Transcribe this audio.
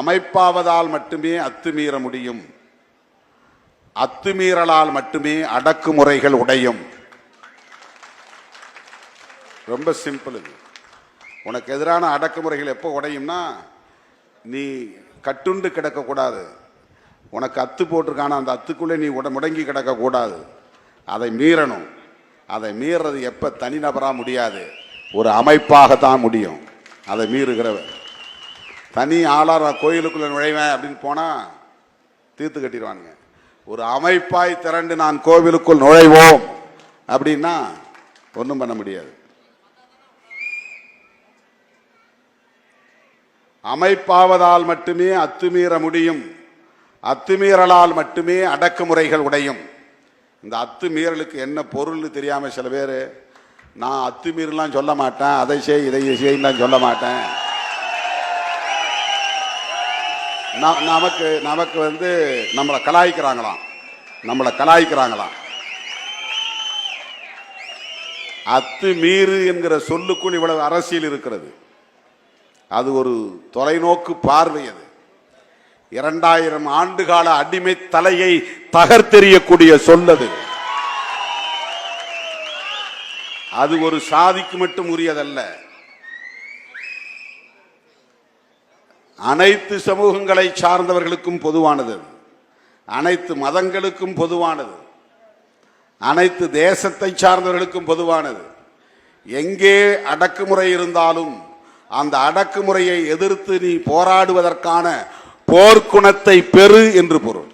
அமைப்பாவதால் மட்டுமே அத்துமீற முடியும். அத்துமீறலால் மட்டுமே அடக்குமுறைகள் உடையும். ரொம்ப சிம்பிள் இது. உனக்கு எதிரான அடக்குமுறைகள் எப்போ உடையும்னா நீ கட்டுண்டு கிடக்கக்கூடாது. உனக்கு அத்து போட்டிருக்கான அந்த அத்துக்குள்ளே நீ உட முடங்கி கிடக்கக்கூடாது. அதை மீறணும். அதை மீறது எப்போ தனிநபராக முடியாது. ஒரு அமைப்பாக தான் முடியும். அதை மீறுகிறவர். தனி ஆளாக கோயிலுக்குள்ளே நுழைவேன் அப்படின்னு போனால் தீர்த்து கட்டிடுவானுங்க. ஒரு அமைப்பாய் திரண்டு நான் கோவிலுக்குள் நுழைவோம் அப்படின்னா ஒன்றும் பண்ண முடியாது. அமைப்பாவதால் மட்டுமே அத்துமீற முடியும். அத்துமீறலால் மட்டுமே அடக்குமுறைகள் உடையும். இந்த அத்துமீறலுக்கு என்ன பொருள்னு தெரியாமல் சில பேர் நான் அத்துமீறலாம் சொல்ல மாட்டேன் அதை செய் இதை செய்யலாம் சொல்ல மாட்டேன். நமக்கு நமக்கு வந்து நம்மளை கலாய்க்கிறாங்களாம். நம்மளை கலாய்க்கிறாங்களாம். அத்துமீறு என்கிற சொல்லுக்குள் இவ்வளவு அரசியல் இருக்கிறது. அது ஒரு தொலைநோக்கு பார்வை அது. இரண்டாயிரம் ஆண்டுகால அடிமை தலையை தகர்த்தெறியக்கூடிய சொல்லது அது ஒரு சாதிக்கு மட்டும் உரியதல்ல. அனைத்து சமூகங்களை சார்ந்தவர்களுக்கும் பொதுவானது. அனைத்து மதங்களுக்கும் பொதுவானது. அனைத்து தேசத்தை சார்ந்தவர்களுக்கும் பொதுவானது. எங்கே அடக்குமுறை இருந்தாலும் அந்த அடக்குமுறையை எதிர்த்து நீ போராடுவதற்கான போர்க்குணத்தை பெறு என்று பொருள்.